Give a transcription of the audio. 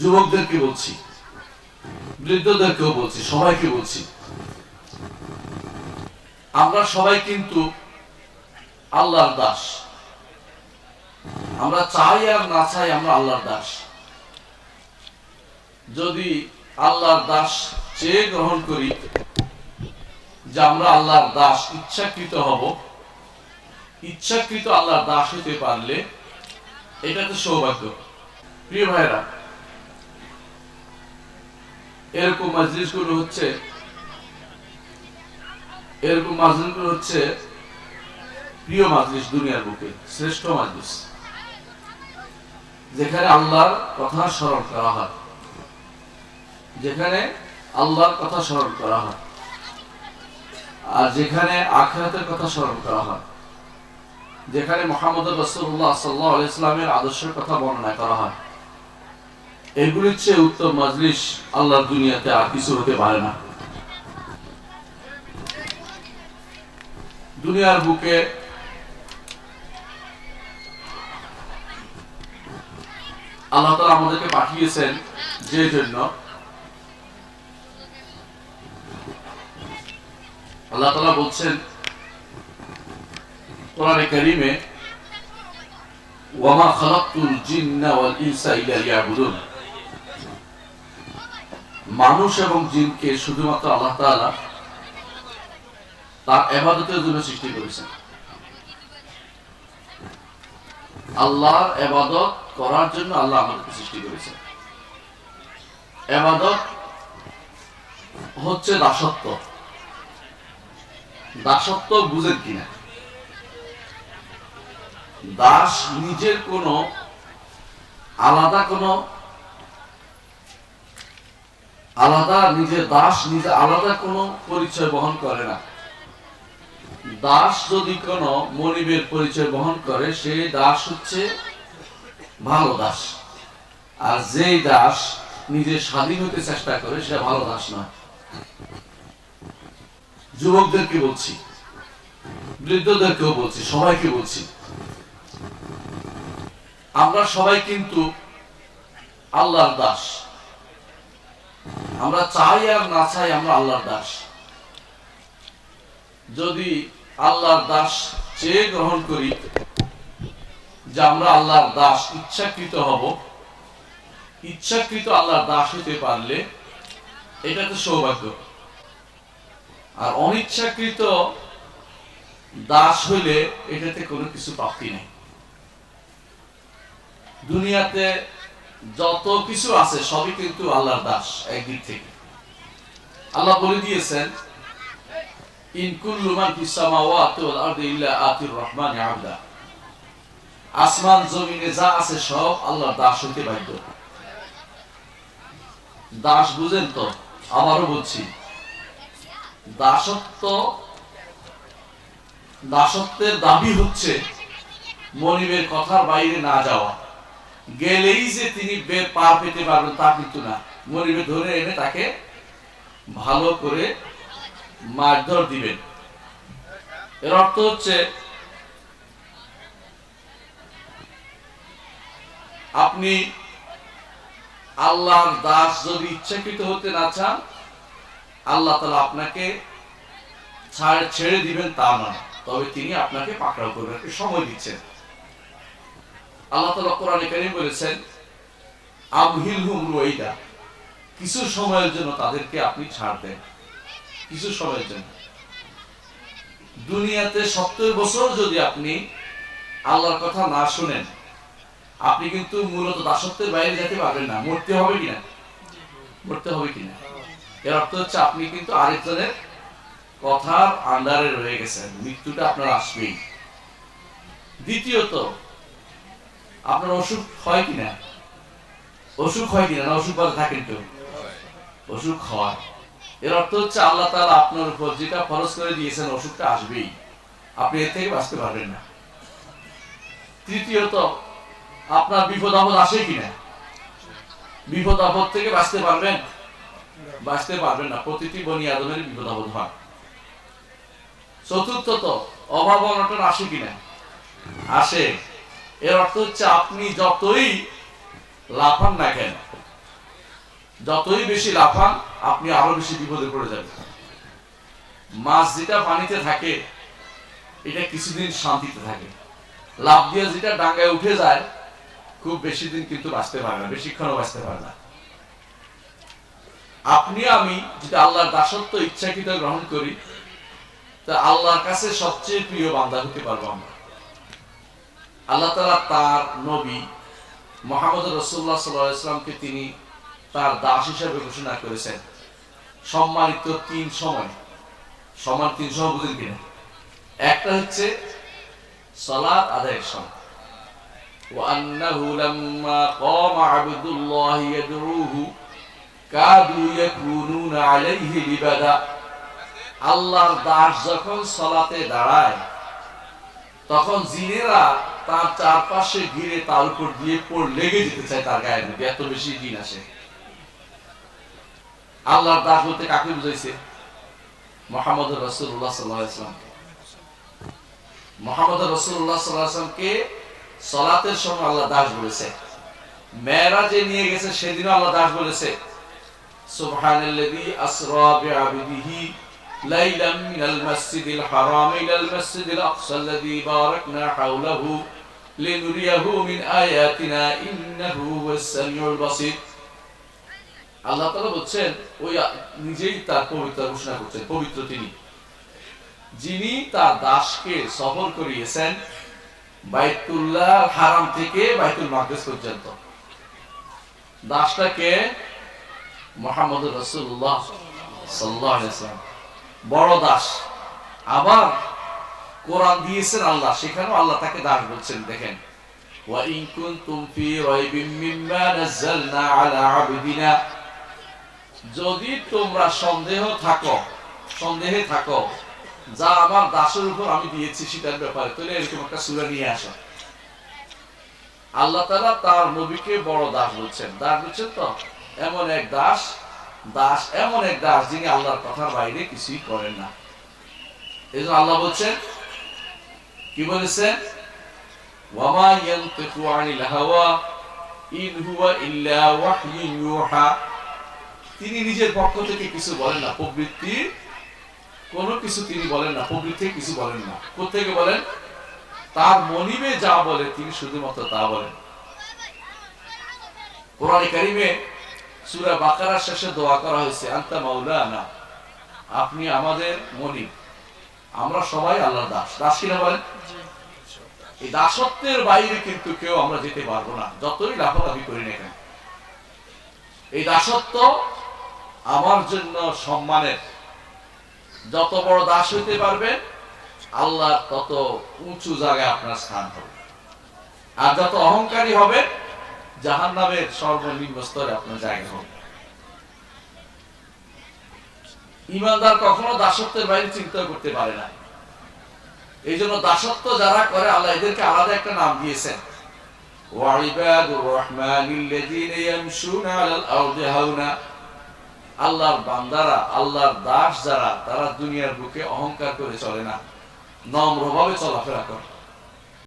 যুবকদেরকে বলছি, বৃদ্ধদেরকেও বলছি, সবাইকে বলছি, আমরা সবাই কিন্তু আল্লাহর দাস। আমরা চাই আর না চাই আমরা আল্লাহর দাস। যদি আল্লাহর দাস চেয়ে গ্রহণ করি যে আমরা আল্লাহর দাস, ইচ্ছাকৃত হব, ইচ্ছাকৃত আল্লাহর দাস হতে পারলে এটা তো সৌভাগ্য। প্রিয় ভাইরা এরকম মাজলিসগুলো হচ্ছে, এরকম মাজলিসগুলো হচ্ছে প্রিয় মাজলিস দুনিয়ার বুকে, শ্রেষ্ঠ মাজলিস যেখানে আল্লাহর কথা স্মরণ করা হয়। যেখানে আল্লাহর কথা স্মরণ করা হয়। আর যেখানে আখরাতের কথা স্মরণ করা হয়। যেখানে মোহাম্মদ রসুল্লাহ সাল্লাহ ইসলামের আদর্শের কথা বর্ণনা করা হয়। এগুলির চেয়ে উত্তম মাজলিস আল্লাহর দুনিয়াতে আর কিছু হতে পারে না। দুনিয়ার বুকে আল্লাহ তালা আমাদেরকে পাঠিয়েছেন যে জন্য আল্লাহ তালা বলছেন, কোরআনে কারিমে ওয়ামা খালাকতুল জিন্না ওয়াল ইনসা ইল্লা লিয়াবুদুন। মানুষ এবং জিনকে শুধুমাত্র আল্লাহ তাআলা তার ইবাদতের জন্য সৃষ্টি করেছেন। আল্লাহর ইবাদত করার জন্য আল্লাহ আমাদেরকে সৃষ্টি করেছেন। ইবাদত হচ্ছে দাসত্ব। দাসত্ব বুঝেন কিনা? দাস নিজের কোনো আলাদা কোনো আলাদা নিজের দাস, নিজে আলাদা কোনো পরিচয় বহন করে না। দাস যদি কোনো মনিবের পরিচয় বহন করে, সেই দাস হচ্ছে ভালো দাস। আর যেই দাস নিজে স্বাধীন হতে চেষ্টা করে সেটা ভালো দাস নয়। যুবকদেরকে বলছি, বৃদ্ধদেরকেও বলছি, সবাইকে বলছি, আমরা সবাই কিন্তু আল্লাহর দাস। আমরা চাই আর না চাই আমরা আল্লাহর দাস। যদি আল্লাহর দাস চেয়ে গ্রহণ করি যে আমরা আল্লাহর দাস, ইচ্ছাকৃত হব, ইচ্ছাকৃত আল্লাহর দাস হতে পারলে এটা তো সৌভাগ্য। আর অনিচ্ছাকৃত দাস হইলে এটাতে কোনো কিছু প্রাপ্তি নেই। দুনিয়াতে যত কিছু আছে, সবই কিন্তু আল্লাহর দাস একদিক থেকে। আল্লাহ বলে দিয়েছেন মান আসমান, জমিনে যা আছে সব আল্লাহর দাস হতে বাধ্য। দাস বুঝেন তো? আবারও বলছি দাসত্ব, দাসত্বের দাবি হচ্ছে মনিবের কথার বাইরে না যাওয়া। গেলেই যে তিনি পা পেতে পারবেন, তা কিন্তু না। মনিবে ধরে এনে তাকে ভালো করে মারধর দিবেন। এর অর্থ হচ্ছে, আপনি আল্লাহর দাস যদি ইচ্ছাকৃত হতে না চান, আল্লাহ তালা আপনাকে ছেড়ে দিবেন তা নয়। তবে তিনি আপনাকে পাকড়াও করবেন সময় দিচ্ছেন। কিছু সময়ের জন্য তাদেরকে আপনি ছাড় দেন। কিছু সময়ের জন্য। দুনিয়াতে সত্তর বছর যদি আপনি আল্লাহর কথা না শুনেন, আপনি কিন্তু মূলত দাসত্বের বাইরে যেতে পারবেন না। মরতে হবে কিনা? মরতে হবে কিনা? এর অর্থ হচ্ছে আপনি কিন্তু আরেকজনের কথার আন্ডারে রয়ে গেছেন। মৃত্যুটা আপনার আসবেই। দ্বিতীয়ত আপনার অসুখ হয় কিনা? অসুখ হয় কিনা? না, অসুখ বাদে থাকেন কেউ। অসুখ হয়। এর অর্থ হচ্ছে আল্লাহ তাআলা আপনার উপর যেটা খরচ করে দিয়েছেন, অসুখটা আসবেই। আপনি এর থেকে বাঁচতে পারবেন না। তৃতীয়ত, আপনার বিপদ আপদ আসে কিনা? বিপদ আপদ থেকে বাঁচতে পারবেন? বাঁচতে পারবেন না। প্রতিটি বনি আদমের বিপদ আপদ হয়। চতুর্থত, অভাব অনটন আসে কিনা? আসে। এর অর্থ হচ্ছে আপনি যতই লাফান না কেন, যতই বেশি লাফান, আপনি আরও বেশি বিপদে পড়ে যাবেন। মাছ যেটা পানিতে থাকে, এটা কিছুদিন শান্তিতে থাকে। লাভ দিয়ে যেটা ডাঙ্গায় উঠে যায়, খুব বেশি দিন কিন্তু বাঁচতে পারে না, বেশিক্ষণও বাঁচতে পারে না। আপনি, আমি যদি আল্লাহর দাসত্ব ইচ্ছাকৃত গ্রহণ করি, তা আল্লাহর কাছে সবচেয়ে প্রিয় বান্দা হতে পারব আমরা। আল্লাহ তালা তার নবী মোহাম্মদ রসুল্লাহ সাল্লামকে তিনি তার দাস হিসাবে ঘোষণা করেছেন সম্মানিত তিন সময় সমান তিন সময় বুঝেন কিনা একটা হচ্ছে সালাত আদায়ের সময় وأنه لما قام عبد الله يدعوه كادوا يكونون عليه لبدا আল্লাহর দাস যখন সলাতে দাঁড়ায় তখন জিনেরা তার চারপাশে ঘিরে তার উপর দিয়ে পড় লেগে যেতে চায় তার গায়ের মধ্যে? এত বেশি জিন আসে। আল্লাহর দাস বলতে কাকে বুঝাইছে? মোহাম্মদ রসুল্লাহ সাল্লাহ ইসলামকে মোহাম্মদ রসুল্লাহ সাল্লাহ ইসলামকে সলাতের সময় আল্লাহ দাস বলেছে। মেয়েরাজে নিয়ে গেছে, সেদিনও আল্লাহ দাস বলেছে। সুবহানাল্লাযী আসরা মিনাল মাসজিদিল হারাম ইলাল মাসজিদিল আকসা আল্লাযী বারাকনা হাওলাহু লিনুরিয়াহু মিন আয়াতিনা ইন্নাহু হুয়াস সামিউল আল্লাহ তাআলা ওই নিজেই তার পবিত্র ঘোষণা পবিত্র তিনি। যিনি তার দাসকে সফর করিয়েছেন বাইতুল্লাহ হারাম থেকে বাইতুল মাকদেস পর্যন্ত। দাসটাকে মোহাম্মদ রসুল্লাহ সাল্লাম বড় দাস। আবার কোরআন দিয়েছেন আল্লাহ সেখানেও আল্লাহ তাকে দাস বলছেন দেখেন وَإِن كُنتُمْ فِي رَيْبٍ مِّمَّا نَزَّلْنَا عَلَى عَبْدِنَا যদি তোমরা সন্দেহ থাকো সন্দেহে থাকো যা আমার দাসের উপর আমি দিয়েছি সেটার ব্যাপারে তাহলে এরকম একটা সুরা নিয়ে আসো আল্লাহ তালা তার নবীকে বড় দাস বলছেন দাস বলছেন তো এমন এক দাস দাস এমন এক দাস যিনি আল্লাহর কথার বাইরে কিছুই করেন না এই জন্য আল্লাহ বলছেন কি বলেছেন ওয়ামা ইয়ানতিকু আনিল হাওয়া ইন হুয়া ইল্লা ইউহা তিনি নিজের পক্ষ থেকে কিছু বলেন না, প্রবৃত্তি। কোনো কিছু তিনি বলেন না, প্রবৃত্তি কিছু বলেন না। কোথেকে বলেন? তার মনিবে যা বলে তিনি শুধুমাত্র তা বলেন। কোরআনে কারিমে সূরা বাকারার শেষে দোয়া করা হয়েছে, আন্তা মাওলানা, আপনি আমাদের মনিব। আমরা সবাই আল্লাহর দাস। দাস কিনা বলেন? এই দাসত্বের বাইরে কিন্তু কেউ আমরা যেতে পারব না। যতই লাফালাফি করি না কেন। এই দাসত্ব আমার জন্য সম্মানের। যত বড় দাস হইতে পারবেন আল্লাহ তত উঁচু জায়গায় আপনার স্থান হবে। আর যত অহংকারী হবে জাহান নামের সর্বনিম্ন স্তরে আপনার জায়গা হবে। ইমানদার কখনো দাসত্বের বাইরে চিন্তা করতে পারে না। এই জন্য দাসত্ব যারা করে, আল্লাহ এদেরকে আলাদা একটা নাম দিয়েছেন। আল্লাহর বান্দারা, আল্লাহর দাস যারা, তারা দুনিয়ার বুকে অহংকার করে চলে না। নম্রভাবে চলাফেরা করে।